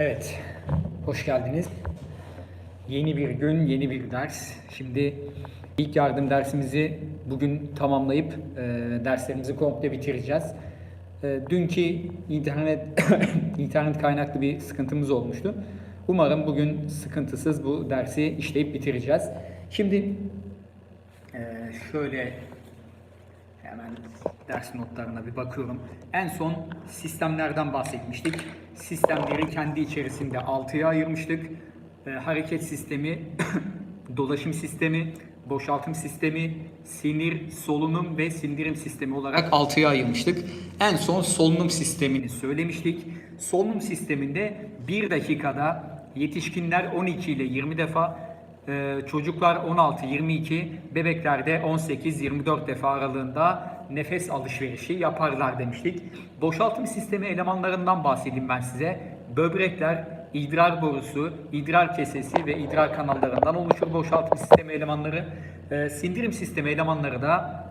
Evet, hoş geldiniz. Yeni bir gün, yeni bir ders. Şimdi ilk yardım dersimizi bugün tamamlayıp e, derslerimizi komple bitireceğiz. E, dünkü internet internet kaynaklı bir sıkıntımız olmuştu. Umarım bugün sıkıntısız bu dersi işleyip bitireceğiz. Şimdi e, şöyle Hemen ders notlarına bir bakıyorum. En son sistemlerden bahsetmiştik. Sistemleri kendi içerisinde 6'ya ayırmıştık. Ee, hareket sistemi, dolaşım sistemi, boşaltım sistemi, sinir, solunum ve sindirim sistemi olarak 6'ya ayırmıştık. En son solunum sistemini söylemiştik. Solunum sisteminde 1 dakikada yetişkinler 12 ile 20 defa, ee, çocuklar 16-22, bebeklerde 18-24 defa aralığında nefes alışverişi yaparlar demiştik. Boşaltım sistemi elemanlarından bahsedeyim ben size. Böbrekler, idrar borusu, idrar kesesi ve idrar kanallarından oluşur boşaltım sistemi elemanları. Ee, sindirim sistemi elemanları da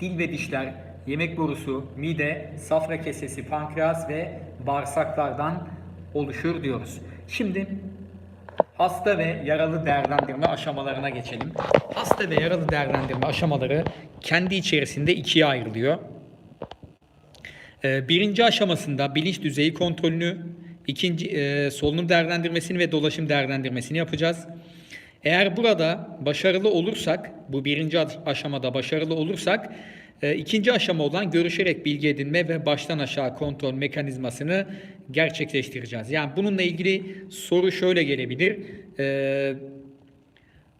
dil ve dişler, yemek borusu, mide, safra kesesi, pankreas ve bağırsaklardan oluşur diyoruz. Şimdi Hasta ve yaralı değerlendirme aşamalarına geçelim. Hasta ve yaralı değerlendirme aşamaları kendi içerisinde ikiye ayrılıyor. Ee, Birinci aşamasında bilinç düzeyi kontrolünü, ikinci e, solunum değerlendirmesini ve dolaşım değerlendirmesini yapacağız. Eğer burada başarılı olursak, bu birinci aşamada başarılı olursak, ikinci aşama olan görüşerek bilgi edinme ve baştan aşağı kontrol mekanizmasını gerçekleştireceğiz. Yani bununla ilgili soru şöyle gelebilir. E,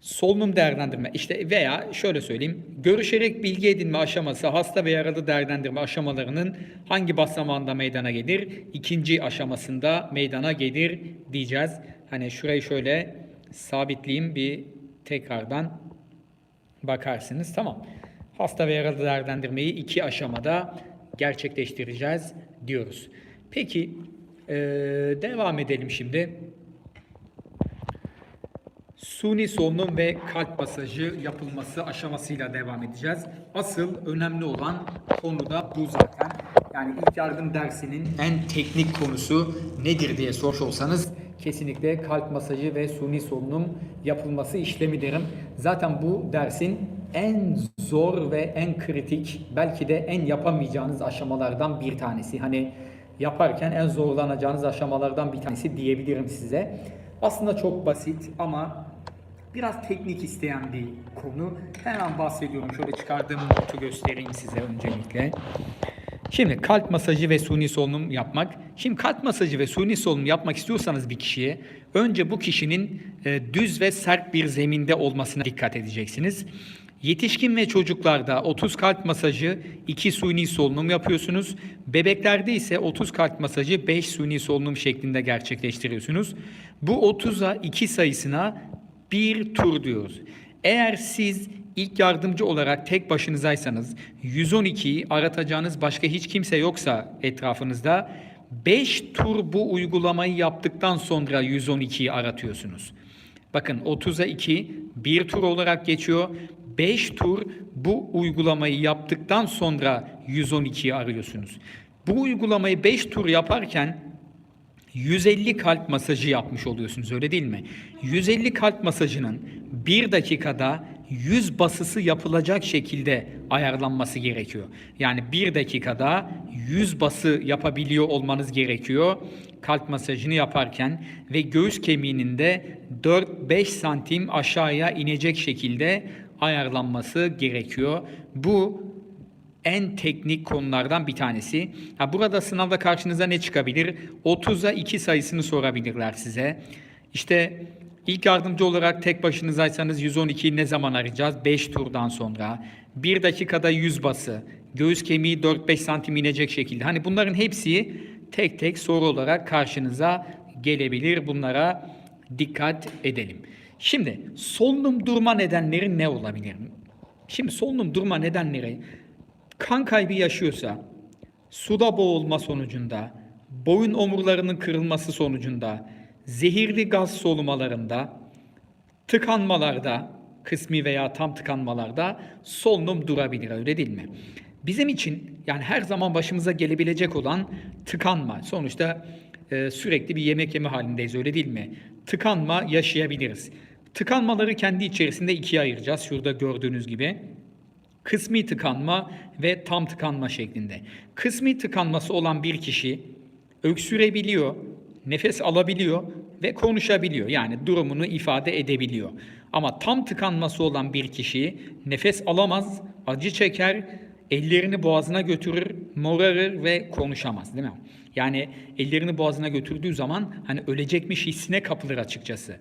solunum değerlendirme işte veya şöyle söyleyeyim görüşerek bilgi edinme aşaması hasta ve yaralı değerlendirme aşamalarının hangi basamağında meydana gelir? İkinci aşamasında meydana gelir diyeceğiz. Hani şurayı şöyle sabitleyeyim bir tekrardan bakarsınız. Tamam. Hasta ve yaralı değerlendirmeyi iki aşamada gerçekleştireceğiz diyoruz. Peki ee, devam edelim şimdi. Suni solunum ve kalp masajı yapılması aşamasıyla devam edeceğiz. Asıl önemli olan konu da bu zaten. Yani ilk yardım dersinin en teknik konusu nedir diye sormuş olsanız kesinlikle kalp masajı ve suni solunum yapılması işlemi derim. Zaten bu dersin en zor ve en kritik belki de en yapamayacağınız aşamalardan bir tanesi. Hani yaparken en zorlanacağınız aşamalardan bir tanesi diyebilirim size. Aslında çok basit ama biraz teknik isteyen bir konu. Hemen bahsediyorum. Şöyle çıkardığım notu göstereyim size öncelikle. Şimdi kalp masajı ve suni solunum yapmak. Şimdi kalp masajı ve suni solunum yapmak istiyorsanız bir kişiye önce bu kişinin e, düz ve sert bir zeminde olmasına dikkat edeceksiniz. Yetişkin ve çocuklarda 30 kalp masajı, 2 suni solunum yapıyorsunuz. Bebeklerde ise 30 kalp masajı, 5 suni solunum şeklinde gerçekleştiriyorsunuz. Bu 30'a 2 sayısına bir tur diyoruz. Eğer siz ilk yardımcı olarak tek başınızaysanız 112'yi aratacağınız başka hiç kimse yoksa etrafınızda 5 tur bu uygulamayı yaptıktan sonra 112'yi aratıyorsunuz. Bakın 30'a 2 bir tur olarak geçiyor. 5 tur bu uygulamayı yaptıktan sonra 112'yi arıyorsunuz. Bu uygulamayı 5 tur yaparken 150 kalp masajı yapmış oluyorsunuz öyle değil mi? 150 kalp masajının 1 dakikada 100 basısı yapılacak şekilde ayarlanması gerekiyor. Yani 1 dakikada 100 bası yapabiliyor olmanız gerekiyor kalp masajını yaparken ve göğüs kemiğinin de 4-5 santim aşağıya inecek şekilde ayarlanması gerekiyor. Bu en teknik konulardan bir tanesi. Ha, burada sınavda karşınıza ne çıkabilir? 30'a 2 sayısını sorabilirler size. İşte ilk yardımcı olarak tek başınızaysanız 112'yi ne zaman arayacağız? 5 turdan sonra. 1 dakikada 100 bası. Göğüs kemiği 4-5 santim inecek şekilde. Hani bunların hepsi tek tek soru olarak karşınıza gelebilir. Bunlara dikkat edelim. Şimdi solunum durma nedenleri ne olabilir? Şimdi solunum durma nedenleri kan kaybı yaşıyorsa, suda boğulma sonucunda, boyun omurlarının kırılması sonucunda, zehirli gaz solumalarında, tıkanmalarda, kısmi veya tam tıkanmalarda solunum durabilir öyle değil mi? Bizim için yani her zaman başımıza gelebilecek olan tıkanma. Sonuçta e, sürekli bir yemek yeme halindeyiz öyle değil mi? Tıkanma yaşayabiliriz. Tıkanmaları kendi içerisinde ikiye ayıracağız. Şurada gördüğünüz gibi. Kısmi tıkanma ve tam tıkanma şeklinde. Kısmi tıkanması olan bir kişi öksürebiliyor, nefes alabiliyor ve konuşabiliyor. Yani durumunu ifade edebiliyor. Ama tam tıkanması olan bir kişi nefes alamaz, acı çeker, ellerini boğazına götürür, morarır ve konuşamaz değil mi? Yani ellerini boğazına götürdüğü zaman hani ölecekmiş hissine kapılır açıkçası.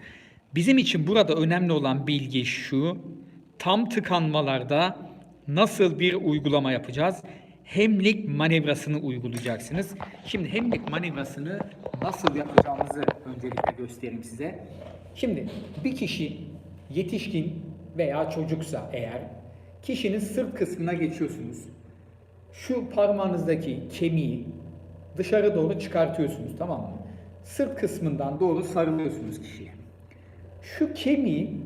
Bizim için burada önemli olan bilgi şu. Tam tıkanmalarda nasıl bir uygulama yapacağız? Hemlik manevrasını uygulayacaksınız. Şimdi hemlik manevrasını nasıl yapacağımızı öncelikle göstereyim size. Şimdi bir kişi yetişkin veya çocuksa eğer kişinin sırt kısmına geçiyorsunuz. Şu parmağınızdaki kemiği dışarı doğru çıkartıyorsunuz tamam mı? Sırt kısmından doğru sarılıyorsunuz kişiye. Şu kemiği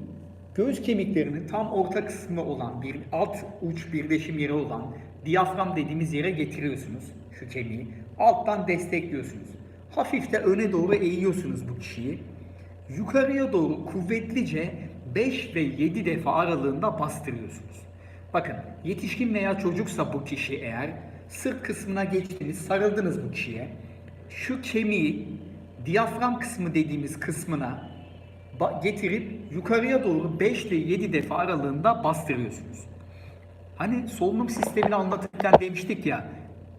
göğüs kemiklerinin tam orta kısmı olan bir alt uç birleşim yeri olan diyafram dediğimiz yere getiriyorsunuz şu kemiği. Alttan destekliyorsunuz. Hafif de öne doğru eğiyorsunuz bu kişiyi. Yukarıya doğru kuvvetlice 5 ve 7 defa aralığında bastırıyorsunuz. Bakın yetişkin veya çocuksa bu kişi eğer sırt kısmına geçtiniz, sarıldınız bu kişiye. Şu kemiği diyafram kısmı dediğimiz kısmına getirip yukarıya doğru 5 ile 7 defa aralığında bastırıyorsunuz. Hani solunum sistemini anlatırken demiştik ya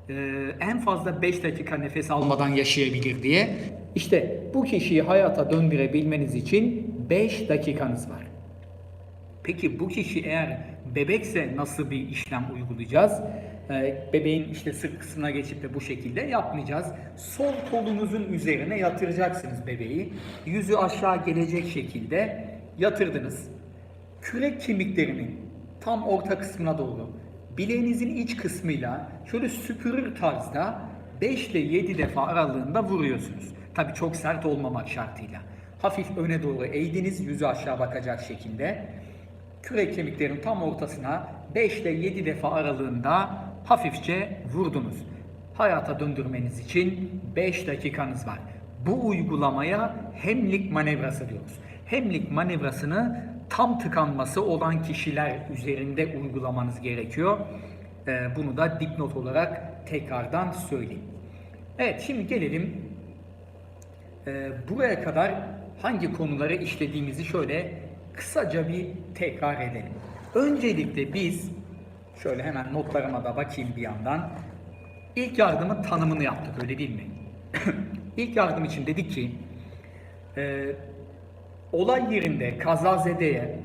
e, en fazla 5 dakika nefes almadan yaşayabilir diye. İşte bu kişiyi hayata döndürebilmeniz için 5 dakikanız var. Peki bu kişi eğer bebekse nasıl bir işlem uygulayacağız? Ee, bebeğin işte sırt kısmına geçip de bu şekilde yapmayacağız. Sol kolunuzun üzerine yatıracaksınız bebeği. Yüzü aşağı gelecek şekilde yatırdınız. Kürek kemiklerinin tam orta kısmına doğru bileğinizin iç kısmıyla şöyle süpürür tarzda 5 ile 7 defa aralığında vuruyorsunuz. Tabi çok sert olmamak şartıyla. Hafif öne doğru eğdiniz yüzü aşağı bakacak şekilde kürek kemiklerin tam ortasına 5 ile 7 defa aralığında hafifçe vurdunuz. Hayata döndürmeniz için 5 dakikanız var. Bu uygulamaya hemlik manevrası diyoruz. Hemlik manevrasını tam tıkanması olan kişiler üzerinde uygulamanız gerekiyor. Ee, bunu da dipnot olarak tekrardan söyleyeyim. Evet şimdi gelelim ee, buraya kadar hangi konuları işlediğimizi şöyle kısaca bir tekrar edelim. Öncelikle biz şöyle hemen notlarıma da bakayım bir yandan. İlk yardımın tanımını yaptık öyle değil mi? İlk yardım için dedik ki e, olay yerinde kazazedeye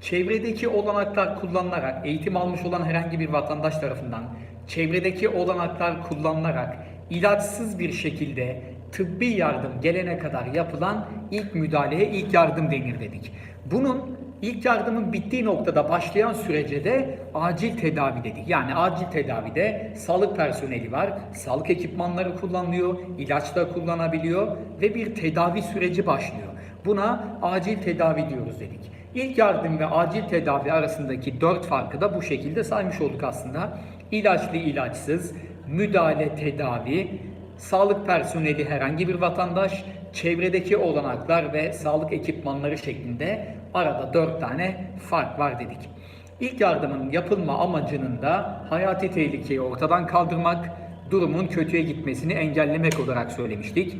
çevredeki olanaklar kullanılarak eğitim almış olan herhangi bir vatandaş tarafından çevredeki olanaklar kullanılarak ilaçsız bir şekilde tıbbi yardım gelene kadar yapılan ilk müdahaleye ilk yardım denir dedik. Bunun ilk yardımın bittiği noktada başlayan sürece de acil tedavi dedik. Yani acil tedavide sağlık personeli var, sağlık ekipmanları kullanılıyor, ilaçlar kullanabiliyor ve bir tedavi süreci başlıyor. Buna acil tedavi diyoruz dedik. İlk yardım ve acil tedavi arasındaki dört farkı da bu şekilde saymış olduk aslında. İlaçlı ilaçsız, müdahale tedavi, sağlık personeli herhangi bir vatandaş, çevredeki olanaklar ve sağlık ekipmanları şeklinde arada dört tane fark var dedik. İlk yardımın yapılma amacının da hayati tehlikeyi ortadan kaldırmak, durumun kötüye gitmesini engellemek olarak söylemiştik.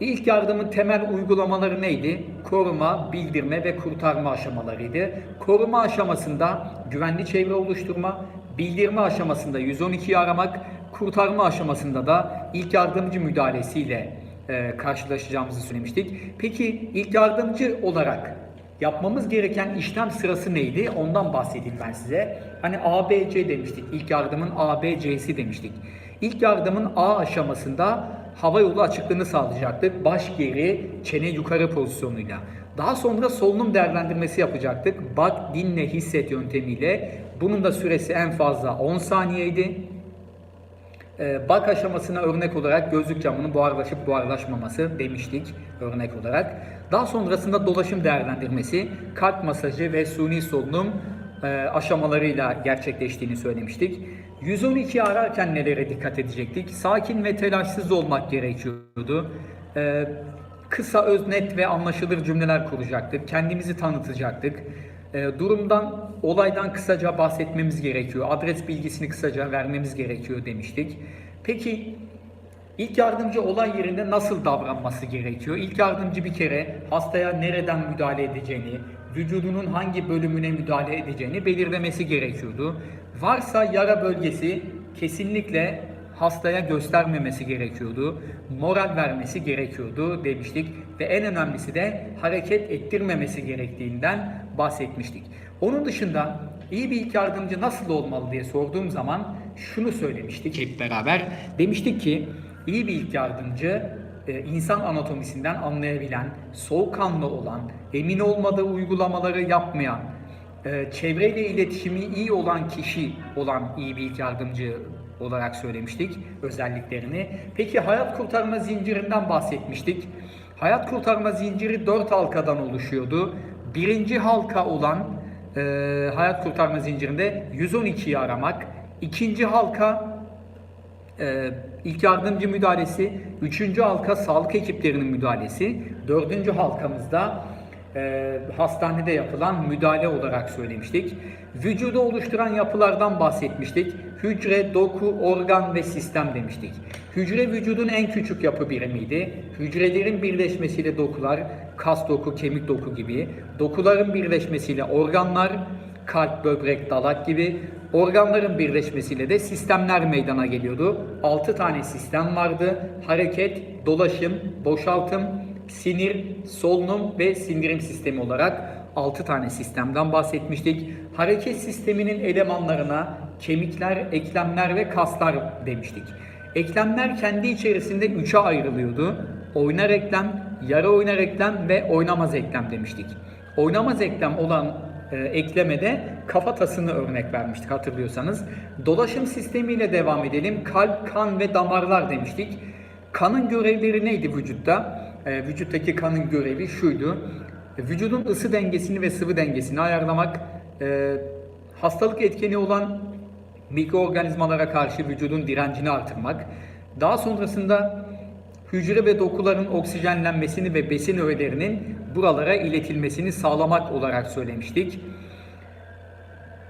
İlk yardımın temel uygulamaları neydi? Koruma, bildirme ve kurtarma aşamalarıydı. Koruma aşamasında güvenli çevre oluşturma, bildirme aşamasında 112'yi aramak, kurtarma aşamasında da ilk yardımcı müdahalesiyle e, karşılaşacağımızı söylemiştik. Peki ilk yardımcı olarak yapmamız gereken işlem sırası neydi? Ondan bahsedeyim ben size. Hani ABC demiştik. İlk yardımın ABC'si demiştik. İlk yardımın A aşamasında hava yolu açıklığını sağlayacaktık. Baş geri, çene yukarı pozisyonuyla. Daha sonra solunum değerlendirmesi yapacaktık. Bak, dinle, hisset yöntemiyle. Bunun da süresi en fazla 10 saniyeydi. Ee, bak aşamasına örnek olarak gözlük camının buharlaşıp buharlaşmaması demiştik örnek olarak. Daha sonrasında dolaşım değerlendirmesi, kalp masajı ve suni solunum e, aşamalarıyla gerçekleştiğini söylemiştik. 112 ararken nelere dikkat edecektik? Sakin ve telaşsız olmak gerekiyordu. Ee, kısa, öz, net ve anlaşılır cümleler kuracaktık. Kendimizi tanıtacaktık. Ee, durumdan, olaydan kısaca bahsetmemiz gerekiyor. Adres bilgisini kısaca vermemiz gerekiyor demiştik. Peki İlk yardımcı olay yerinde nasıl davranması gerekiyor? İlk yardımcı bir kere hastaya nereden müdahale edeceğini, vücudunun hangi bölümüne müdahale edeceğini belirlemesi gerekiyordu. Varsa yara bölgesi kesinlikle hastaya göstermemesi gerekiyordu. Moral vermesi gerekiyordu demiştik ve en önemlisi de hareket ettirmemesi gerektiğinden bahsetmiştik. Onun dışında iyi bir ilk yardımcı nasıl olmalı diye sorduğum zaman şunu söylemiştik hep beraber. Demiştik ki iyi bir ilk yardımcı e, insan anatomisinden anlayabilen, soğukkanlı olan, emin olmadığı uygulamaları yapmayan, e, çevreyle iletişimi iyi olan kişi olan iyi bir ilk yardımcı olarak söylemiştik özelliklerini. Peki hayat kurtarma zincirinden bahsetmiştik. Hayat kurtarma zinciri 4 halkadan oluşuyordu. Birinci halka olan e, hayat kurtarma zincirinde 112'yi aramak. İkinci halka e, ilk yardımcı müdahalesi, üçüncü halka sağlık ekiplerinin müdahalesi, dördüncü halkamızda e, hastanede yapılan müdahale olarak söylemiştik. Vücudu oluşturan yapılardan bahsetmiştik. Hücre, doku, organ ve sistem demiştik. Hücre vücudun en küçük yapı birimiydi. Hücrelerin birleşmesiyle dokular, kas doku, kemik doku gibi, dokuların birleşmesiyle organlar, kalp, böbrek, dalak gibi organların birleşmesiyle de sistemler meydana geliyordu. 6 tane sistem vardı. Hareket, dolaşım, boşaltım, sinir, solunum ve sindirim sistemi olarak 6 tane sistemden bahsetmiştik. Hareket sisteminin elemanlarına kemikler, eklemler ve kaslar demiştik. Eklemler kendi içerisinde 3'e ayrılıyordu. Oynar eklem, yarı oynar eklem ve oynamaz eklem demiştik. Oynamaz eklem olan e, eklemede kafatasını örnek vermiştik hatırlıyorsanız. Dolaşım sistemiyle devam edelim. Kalp, kan ve damarlar demiştik. Kanın görevleri neydi vücutta? E, vücuttaki kanın görevi şuydu. Vücudun ısı dengesini ve sıvı dengesini ayarlamak, e, hastalık etkeni olan mikroorganizmalara karşı vücudun direncini artırmak, daha sonrasında hücre ve dokuların oksijenlenmesini ve besin öğelerinin buralara iletilmesini sağlamak olarak söylemiştik.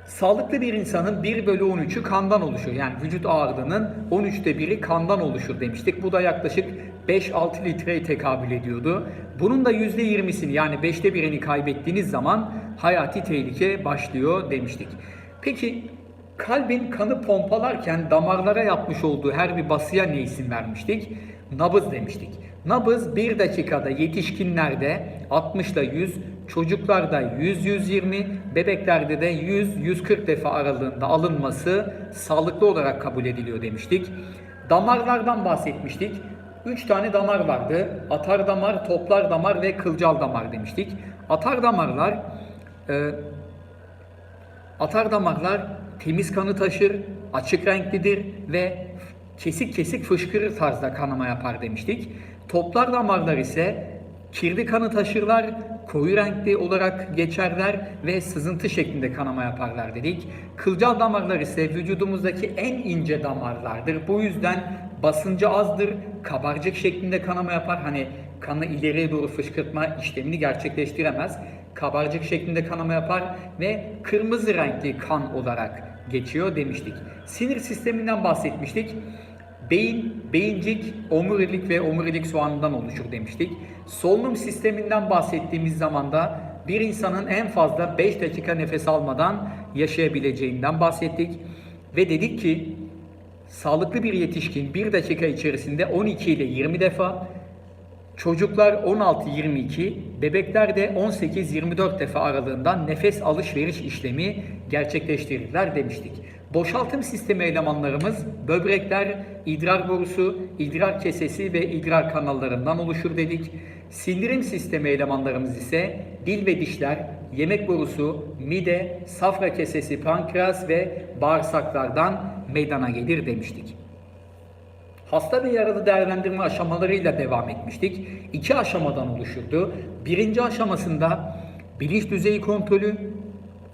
Sağlıklı bir insanın 1 bölü 13'ü kandan oluşur. Yani vücut ağırlığının 13'te 1'i kandan oluşur demiştik. Bu da yaklaşık 5-6 litreye tekabül ediyordu. Bunun da %20'sini yani 5'te 1'ini kaybettiğiniz zaman hayati tehlike başlıyor demiştik. Peki kalbin kanı pompalarken damarlara yapmış olduğu her bir basıya ne isim vermiştik? Nabız demiştik. Nabız 1 dakikada yetişkinlerde 60 ile 100, çocuklarda 100-120, bebeklerde de 100-140 defa aralığında alınması sağlıklı olarak kabul ediliyor demiştik. Damarlardan bahsetmiştik. 3 tane damar vardı. Atar damar, toplar damar ve kılcal damar demiştik. Atar damarlar e, atar damarlar temiz kanı taşır, açık renklidir ve kesik kesik fışkırır tarzda kanama yapar demiştik. Toplar damarlar ise kirli kanı taşırlar, koyu renkli olarak geçerler ve sızıntı şeklinde kanama yaparlar dedik. Kılcal damarlar ise vücudumuzdaki en ince damarlardır. Bu yüzden basıncı azdır, kabarcık şeklinde kanama yapar. Hani kanı ileriye doğru fışkırtma işlemini gerçekleştiremez. Kabarcık şeklinde kanama yapar ve kırmızı renkli kan olarak geçiyor demiştik. Sinir sisteminden bahsetmiştik. Beyin, beyincik, omurilik ve omurilik soğanından oluşur demiştik. Solunum sisteminden bahsettiğimiz zaman da bir insanın en fazla 5 dakika nefes almadan yaşayabileceğinden bahsettik. Ve dedik ki sağlıklı bir yetişkin 1 dakika içerisinde 12 ile 20 defa, çocuklar 16-22, bebekler de 18-24 defa aralığında nefes alışveriş işlemi gerçekleştirirler demiştik. Boşaltım sistemi elemanlarımız böbrekler, idrar borusu, idrar kesesi ve idrar kanallarından oluşur dedik. Sindirim sistemi elemanlarımız ise dil ve dişler, yemek borusu, mide, safra kesesi, pankreas ve bağırsaklardan meydana gelir demiştik. Hasta ve yaralı değerlendirme aşamalarıyla devam etmiştik. İki aşamadan oluşurdu. Birinci aşamasında bilinç düzeyi kontrolü,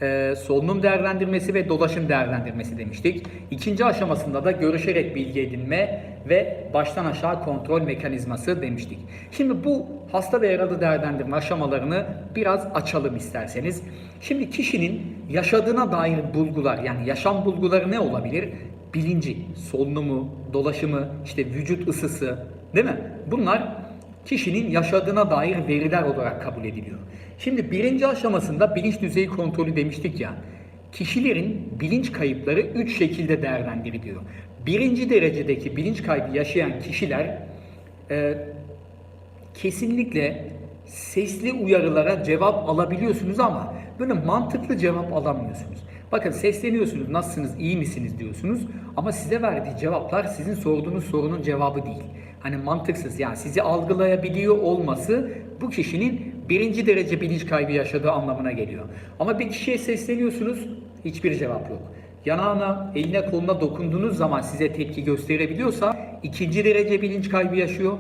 e, solunum değerlendirmesi ve dolaşım değerlendirmesi demiştik. İkinci aşamasında da görüşerek bilgi edinme ve baştan aşağı kontrol mekanizması demiştik. Şimdi bu hasta ve yaralı değerlendirme aşamalarını biraz açalım isterseniz. Şimdi kişinin yaşadığına dair bulgular yani yaşam bulguları ne olabilir? Bilinci, solunumu, dolaşımı, işte vücut ısısı değil mi? Bunlar kişinin yaşadığına dair veriler olarak kabul ediliyor. Şimdi birinci aşamasında bilinç düzeyi kontrolü demiştik ya. Kişilerin bilinç kayıpları üç şekilde değerlendiriliyor. Birinci derecedeki bilinç kaybı yaşayan kişiler e, kesinlikle sesli uyarılara cevap alabiliyorsunuz ama böyle mantıklı cevap alamıyorsunuz. Bakın sesleniyorsunuz, nasılsınız, iyi misiniz diyorsunuz ama size verdiği cevaplar sizin sorduğunuz sorunun cevabı değil. Hani mantıksız yani sizi algılayabiliyor olması bu kişinin birinci derece bilinç kaybı yaşadığı anlamına geliyor. Ama bir kişiye sesleniyorsunuz, hiçbir cevap yok. Yanağına, eline, koluna dokunduğunuz zaman size tepki gösterebiliyorsa ikinci derece bilinç kaybı yaşıyor.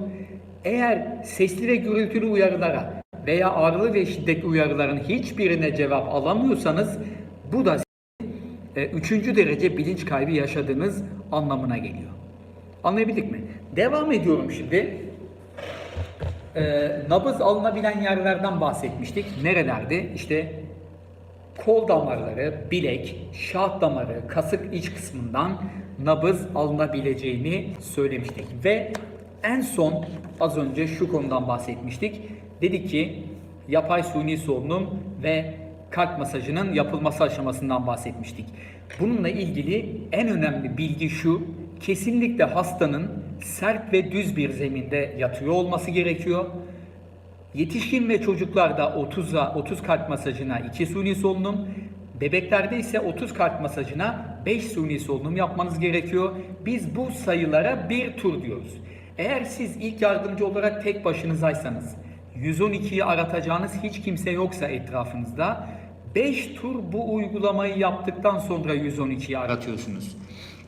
Eğer sesli ve gürültülü uyarılara veya ağrılı ve şiddetli uyarıların hiçbirine cevap alamıyorsanız bu da üçüncü derece bilinç kaybı yaşadığınız anlamına geliyor. Anlayabildik mi? Devam ediyorum şimdi. E, nabız alınabilen yerlerden bahsetmiştik. Nerelerde? İşte kol damarları, bilek, şah damarı, kasık iç kısmından nabız alınabileceğini söylemiştik. Ve en son az önce şu konudan bahsetmiştik. Dedik ki yapay suni solunum ve kalp masajının yapılması aşamasından bahsetmiştik. Bununla ilgili en önemli bilgi şu. Kesinlikle hastanın sert ve düz bir zeminde yatıyor olması gerekiyor. Yetişkin ve çocuklarda 30'a 30 kalp masajına 2 suni solunum, bebeklerde ise 30 kalp masajına 5 suni solunum yapmanız gerekiyor. Biz bu sayılara bir tur diyoruz. Eğer siz ilk yardımcı olarak tek başınızaysanız, 112'yi aratacağınız hiç kimse yoksa etrafınızda 5 tur bu uygulamayı yaptıktan sonra 112'yi aratıyorsunuz.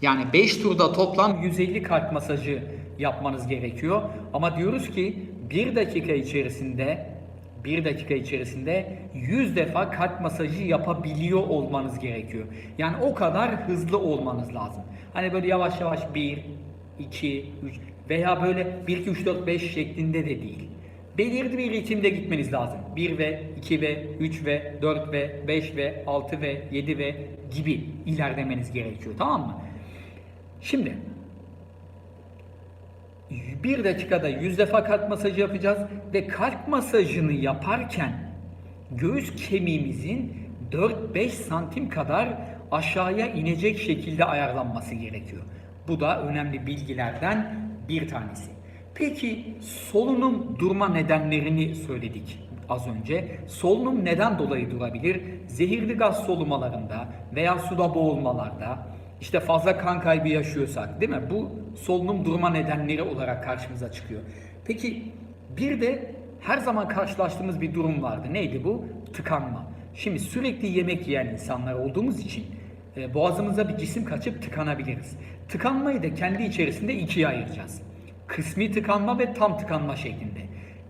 Yani 5 turda toplam 150 kalp masajı yapmanız gerekiyor. Ama diyoruz ki 1 dakika içerisinde 1 dakika içerisinde 100 defa kalp masajı yapabiliyor olmanız gerekiyor. Yani o kadar hızlı olmanız lazım. Hani böyle yavaş yavaş 1, 2, 3 veya böyle 1, 2, 3, 4, 5 şeklinde de değil. Belirli bir ritimde gitmeniz lazım. 1 ve 2 ve 3 ve 4 ve 5 ve 6 ve 7 ve gibi ilerlemeniz gerekiyor. Tamam mı? Şimdi bir dakikada 100 defa kalp masajı yapacağız ve kalp masajını yaparken göğüs kemiğimizin 4-5 santim kadar aşağıya inecek şekilde ayarlanması gerekiyor. Bu da önemli bilgilerden bir tanesi. Peki solunum durma nedenlerini söyledik az önce. Solunum neden dolayı durabilir? Zehirli gaz solumalarında veya suda boğulmalarda, işte fazla kan kaybı yaşıyorsak değil mi? Bu solunum durma nedenleri olarak karşımıza çıkıyor. Peki bir de her zaman karşılaştığımız bir durum vardı. Neydi bu? Tıkanma. Şimdi sürekli yemek yiyen insanlar olduğumuz için e, boğazımıza bir cisim kaçıp tıkanabiliriz. Tıkanmayı da kendi içerisinde ikiye ayıracağız. Kısmi tıkanma ve tam tıkanma şeklinde.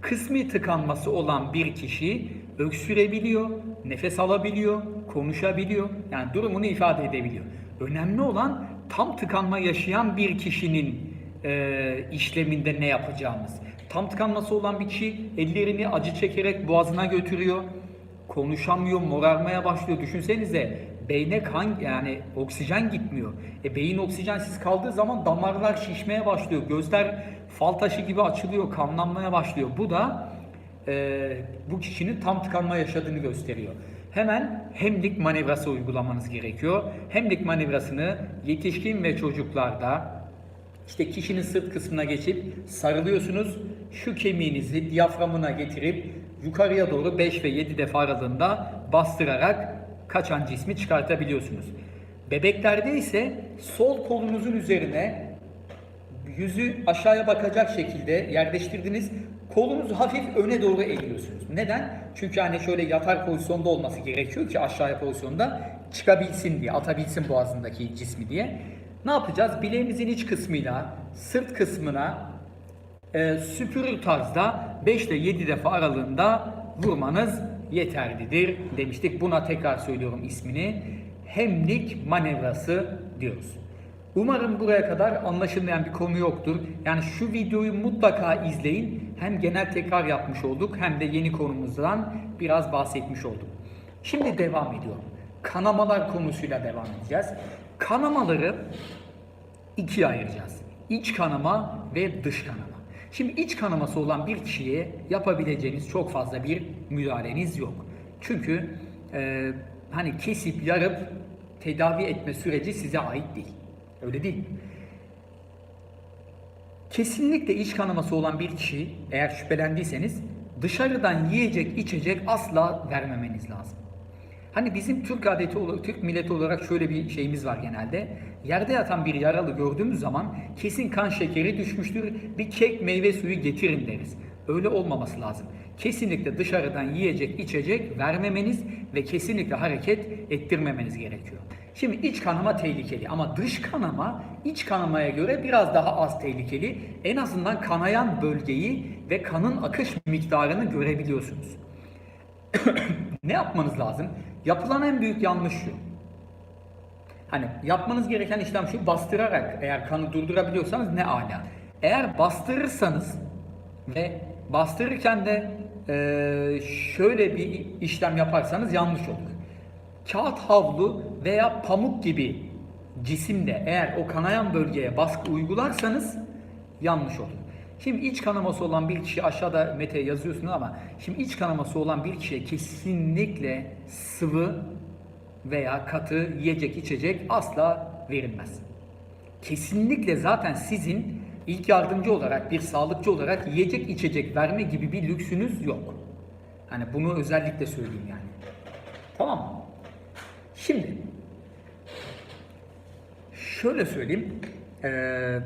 Kısmi tıkanması olan bir kişi öksürebiliyor, nefes alabiliyor, konuşabiliyor. Yani durumunu ifade edebiliyor. Önemli olan tam tıkanma yaşayan bir kişinin e, işleminde ne yapacağımız. Tam tıkanması olan bir kişi ellerini acı çekerek boğazına götürüyor. Konuşamıyor, morarmaya başlıyor. Düşünsenize beyne kan yani oksijen gitmiyor. E beyin oksijensiz kaldığı zaman damarlar şişmeye başlıyor. Gözler fal taşı gibi açılıyor, kanlanmaya başlıyor. Bu da e, bu kişinin tam tıkanma yaşadığını gösteriyor. Hemen hemlik manevrası uygulamanız gerekiyor. Hemlik manevrasını yetişkin ve çocuklarda işte kişinin sırt kısmına geçip sarılıyorsunuz. Şu kemiğinizi diyaframına getirip yukarıya doğru 5 ve 7 defa aralığında bastırarak kaçan cismi çıkartabiliyorsunuz. Bebeklerde ise sol kolunuzun üzerine yüzü aşağıya bakacak şekilde yerleştirdiniz. Kolunuzu hafif öne doğru eğiyorsunuz. Neden? Çünkü hani şöyle yatar pozisyonda olması gerekiyor ki aşağıya pozisyonda çıkabilsin diye, atabilsin boğazındaki cismi diye. Ne yapacağız? Bileğimizin iç kısmıyla sırt kısmına e, süpürür tarzda 5 ile 7 defa aralığında vurmanız yeterlidir demiştik. Buna tekrar söylüyorum ismini. Hemlik manevrası diyoruz. Umarım buraya kadar anlaşılmayan bir konu yoktur. Yani şu videoyu mutlaka izleyin. Hem genel tekrar yapmış olduk hem de yeni konumuzdan biraz bahsetmiş olduk. Şimdi devam ediyorum. Kanamalar konusuyla devam edeceğiz. Kanamaları ikiye ayıracağız. İç kanama ve dış kanama. Şimdi iç kanaması olan bir kişiye yapabileceğiniz çok fazla bir müdahaleniz yok. Çünkü e, hani kesip yarıp tedavi etme süreci size ait değil. Öyle değil? Kesinlikle iç kanaması olan bir kişi eğer şüphelendiyseniz dışarıdan yiyecek içecek asla vermemeniz lazım. Hani bizim Türk adeti olarak, Türk milleti olarak şöyle bir şeyimiz var genelde. Yerde yatan bir yaralı gördüğümüz zaman kesin kan şekeri düşmüştür, bir kek meyve suyu getirin deriz. Öyle olmaması lazım. Kesinlikle dışarıdan yiyecek, içecek vermemeniz ve kesinlikle hareket ettirmemeniz gerekiyor. Şimdi iç kanama tehlikeli ama dış kanama iç kanamaya göre biraz daha az tehlikeli. En azından kanayan bölgeyi ve kanın akış miktarını görebiliyorsunuz. ne yapmanız lazım? Yapılan en büyük yanlış şu. Hani yapmanız gereken işlem şu bastırarak eğer kanı durdurabiliyorsanız ne ala. Eğer bastırırsanız ve bastırırken de eee, şöyle bir işlem yaparsanız yanlış olur. Kağıt havlu veya pamuk gibi cisimle eğer o kanayan bölgeye baskı uygularsanız yanlış olur. Şimdi iç kanaması olan bir kişi aşağıda Mete yazıyorsunuz ama şimdi iç kanaması olan bir kişiye kesinlikle sıvı veya katı yiyecek içecek asla verilmez. Kesinlikle zaten sizin ilk yardımcı olarak bir sağlıkçı olarak yiyecek içecek verme gibi bir lüksünüz yok. Hani bunu özellikle söyleyeyim yani. Tamam mı? Şimdi şöyle söyleyeyim. Ee,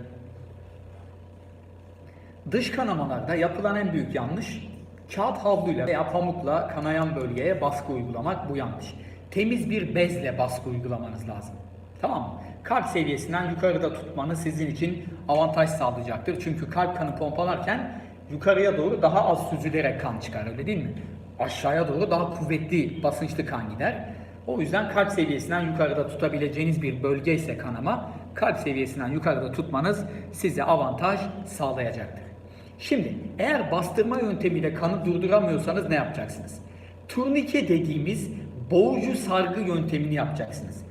dış kanamalarda yapılan en büyük yanlış kağıt havluyla veya pamukla kanayan bölgeye baskı uygulamak bu yanlış. Temiz bir bezle baskı uygulamanız lazım. Tamam mı? Kalp seviyesinden yukarıda tutmanız sizin için avantaj sağlayacaktır. Çünkü kalp kanı pompalarken yukarıya doğru daha az süzülerek kan çıkar öyle değil mi? Aşağıya doğru daha kuvvetli basınçlı kan gider. O yüzden kalp seviyesinden yukarıda tutabileceğiniz bir bölge ise kanama, kalp seviyesinden yukarıda tutmanız size avantaj sağlayacaktır. Şimdi eğer bastırma yöntemiyle kanı durduramıyorsanız ne yapacaksınız? Turnike dediğimiz boğucu sargı yöntemini yapacaksınız.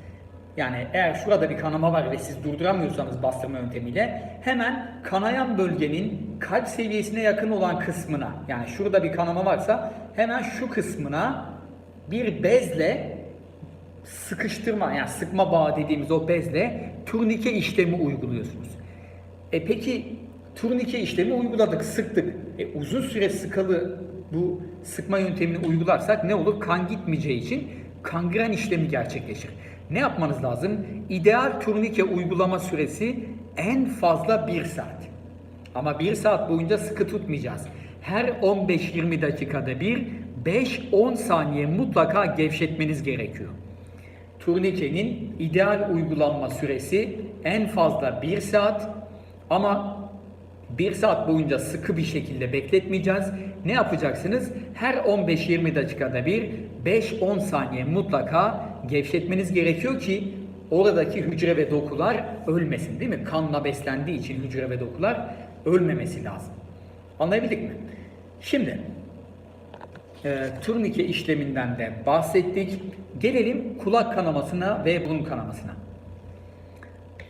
Yani eğer şurada bir kanama var ve siz durduramıyorsanız bastırma yöntemiyle hemen kanayan bölgenin kalp seviyesine yakın olan kısmına yani şurada bir kanama varsa hemen şu kısmına bir bezle sıkıştırma yani sıkma bağı dediğimiz o bezle turnike işlemi uyguluyorsunuz. E peki turnike işlemi uyguladık, sıktık. E uzun süre sıkalı bu sıkma yöntemini uygularsak ne olur? Kan gitmeyeceği için kangren işlemi gerçekleşir. Ne yapmanız lazım? İdeal turnike uygulama süresi en fazla 1 saat. Ama 1 saat boyunca sıkı tutmayacağız. Her 15-20 dakikada bir 5-10 saniye mutlaka gevşetmeniz gerekiyor. Turnikenin ideal uygulanma süresi en fazla 1 saat ama 1 saat boyunca sıkı bir şekilde bekletmeyeceğiz. Ne yapacaksınız? Her 15-20 dakikada bir 5-10 saniye mutlaka gevşetmeniz gerekiyor ki oradaki hücre ve dokular ölmesin değil mi? Kanla beslendiği için hücre ve dokular ölmemesi lazım. Anlayabildik mi? Şimdi e, turnike işleminden de bahsettik. Gelelim kulak kanamasına ve burun kanamasına.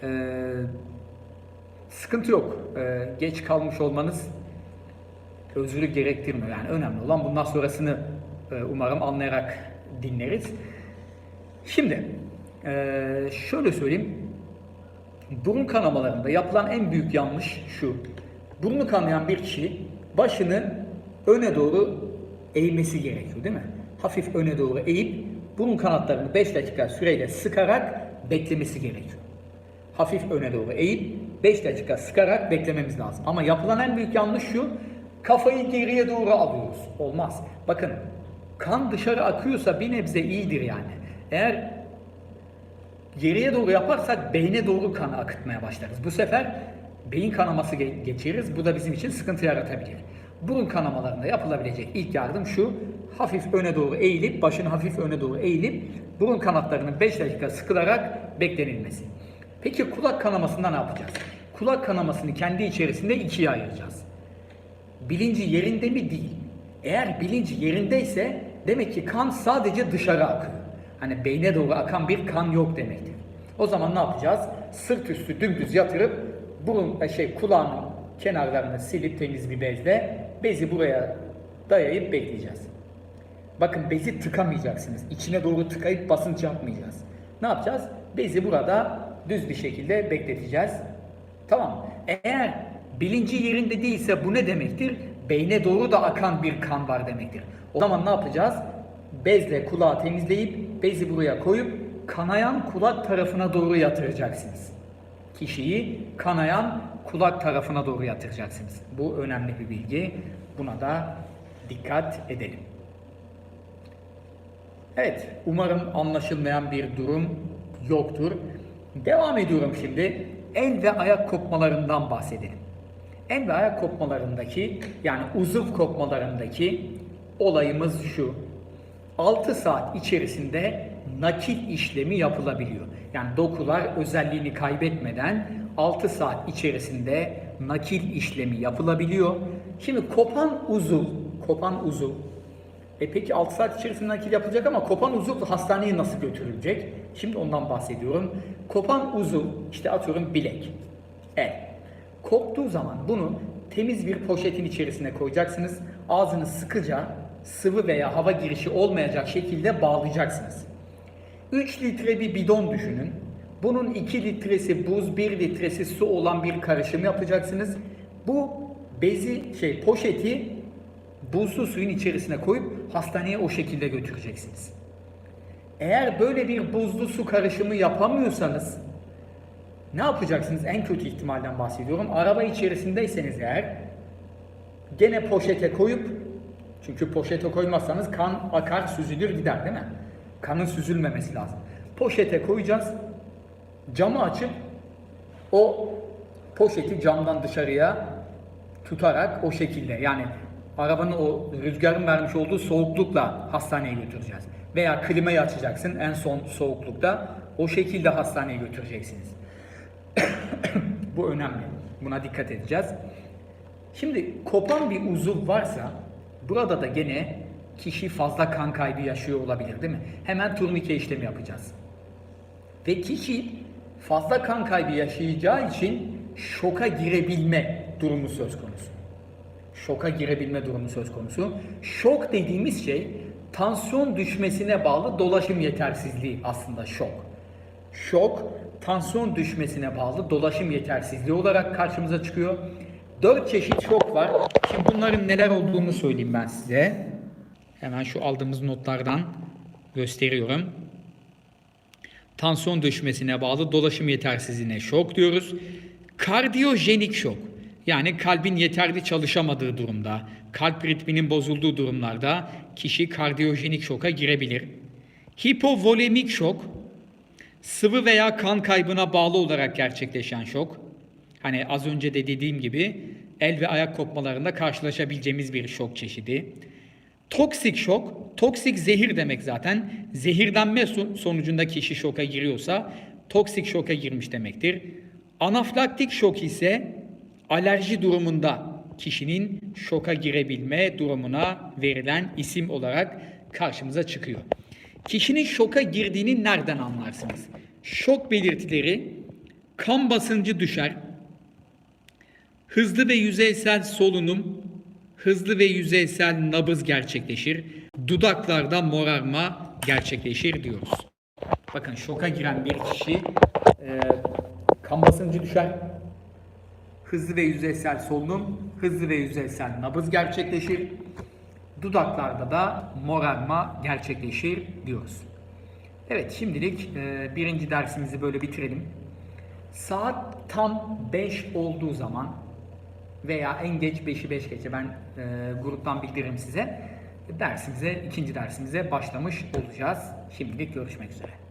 E, sıkıntı yok. E, geç kalmış olmanız özürü gerektirmiyor. Yani önemli olan bundan sonrasını e, umarım anlayarak dinleriz. Şimdi e, şöyle söyleyeyim. Burun kanamalarında yapılan en büyük yanlış şu. Burnu kanayan bir kişi başını öne doğru eğmesi gerekiyor değil mi? Hafif öne doğru eğip burun kanatlarını 5 dakika süreyle sıkarak beklemesi gerekiyor. Hafif öne doğru eğip 5 dakika sıkarak beklememiz lazım. Ama yapılan en büyük yanlış şu. Kafayı geriye doğru alıyoruz. Olmaz. Bakın kan dışarı akıyorsa bir nebze iyidir yani. Eğer geriye doğru yaparsak beyne doğru kanı akıtmaya başlarız. Bu sefer beyin kanaması ge- geçiririz. Bu da bizim için sıkıntı yaratabilir. Burun kanamalarında yapılabilecek ilk yardım şu. hafif öne doğru eğilip, başın hafif öne doğru eğilip burun kanatlarının 5 dakika sıkılarak beklenilmesi. Peki kulak kanamasında ne yapacağız? Kulak kanamasını kendi içerisinde ikiye ayıracağız. Bilinci yerinde mi değil? Eğer bilinci yerindeyse demek ki kan sadece dışarı akıyor. Hani beyne doğru akan bir kan yok demektir. O zaman ne yapacağız? Sırt üstü dümdüz yatırıp burun e, şey kulağının kenarlarını silip temiz bir bezle bezi buraya dayayıp bekleyeceğiz. Bakın bezi tıkamayacaksınız. İçine doğru tıkayıp basınç yapmayacağız. Ne yapacağız? Bezi burada düz bir şekilde bekleteceğiz. Tamam. Eğer bilinci yerinde değilse bu ne demektir? Beyne doğru da akan bir kan var demektir. O zaman ne yapacağız? Bezle kulağı temizleyip bezi buraya koyup kanayan kulak tarafına doğru yatıracaksınız. Kişiyi kanayan kulak tarafına doğru yatıracaksınız. Bu önemli bir bilgi. Buna da dikkat edelim. Evet, umarım anlaşılmayan bir durum yoktur. Devam ediyorum şimdi. El ve ayak kopmalarından bahsedelim. El ve ayak kopmalarındaki yani uzuv kopmalarındaki olayımız şu. 6 saat içerisinde nakil işlemi yapılabiliyor. Yani dokular özelliğini kaybetmeden 6 saat içerisinde nakil işlemi yapılabiliyor. Şimdi kopan uzuv, kopan uzuv e peki 6 saat içerisinde nakil yapılacak ama kopan uzuv hastaneye nasıl götürülecek? Şimdi ondan bahsediyorum. Kopan uzuv işte atıyorum bilek, el. Koptuğu zaman bunu temiz bir poşetin içerisine koyacaksınız. Ağzını sıkıca sıvı veya hava girişi olmayacak şekilde bağlayacaksınız. 3 litre bir bidon düşünün. Bunun 2 litresi buz, 1 litresi su olan bir karışım yapacaksınız. Bu bezi şey poşeti buzlu suyun içerisine koyup hastaneye o şekilde götüreceksiniz. Eğer böyle bir buzlu su karışımı yapamıyorsanız ne yapacaksınız? En kötü ihtimalden bahsediyorum. Araba içerisindeyseniz eğer gene poşete koyup çünkü poşete koymazsanız kan akar süzülür gider değil mi? Kanın süzülmemesi lazım. Poşete koyacağız. Camı açıp o poşeti camdan dışarıya tutarak o şekilde yani arabanın o rüzgarın vermiş olduğu soğuklukla hastaneye götüreceğiz. Veya klimayı açacaksın en son soğuklukta o şekilde hastaneye götüreceksiniz. Bu önemli. Buna dikkat edeceğiz. Şimdi kopan bir uzuv varsa burada da gene kişi fazla kan kaybı yaşıyor olabilir değil mi? Hemen turnike işlemi yapacağız. Ve kişi fazla kan kaybı yaşayacağı için şoka girebilme durumu söz konusu. Şoka girebilme durumu söz konusu. Şok dediğimiz şey tansiyon düşmesine bağlı dolaşım yetersizliği aslında şok. Şok tansiyon düşmesine bağlı dolaşım yetersizliği olarak karşımıza çıkıyor. Dört çeşit şok var. Şimdi bunların neler olduğunu söyleyeyim ben size. Hemen şu aldığımız notlardan gösteriyorum. Tansiyon düşmesine bağlı dolaşım yetersizliğine şok diyoruz. Kardiyojenik şok. Yani kalbin yeterli çalışamadığı durumda, kalp ritminin bozulduğu durumlarda kişi kardiyojenik şoka girebilir. Hipovolemik şok, sıvı veya kan kaybına bağlı olarak gerçekleşen şok. Hani az önce de dediğim gibi el ve ayak kopmalarında karşılaşabileceğimiz bir şok çeşidi. Toksik şok, toksik zehir demek zaten. Zehirlenme sonucunda kişi şoka giriyorsa toksik şoka girmiş demektir. Anaflaktik şok ise alerji durumunda kişinin şoka girebilme durumuna verilen isim olarak karşımıza çıkıyor. Kişinin şoka girdiğini nereden anlarsınız? Şok belirtileri kan basıncı düşer, hızlı ve yüzeysel solunum, hızlı ve yüzeysel nabız gerçekleşir, dudaklarda morarma gerçekleşir diyoruz. Bakın şoka giren bir kişi e, kan basıncı düşer, hızlı ve yüzeysel solunum, hızlı ve yüzeysel nabız gerçekleşir. Dudaklarda da morarma gerçekleşir diyoruz. Evet şimdilik e, birinci dersimizi böyle bitirelim. Saat tam 5 olduğu zaman veya en geç 5'i 5 geçe ben e, gruptan bildiririm size. Dersimize, ikinci dersimize başlamış olacağız. Şimdilik görüşmek üzere.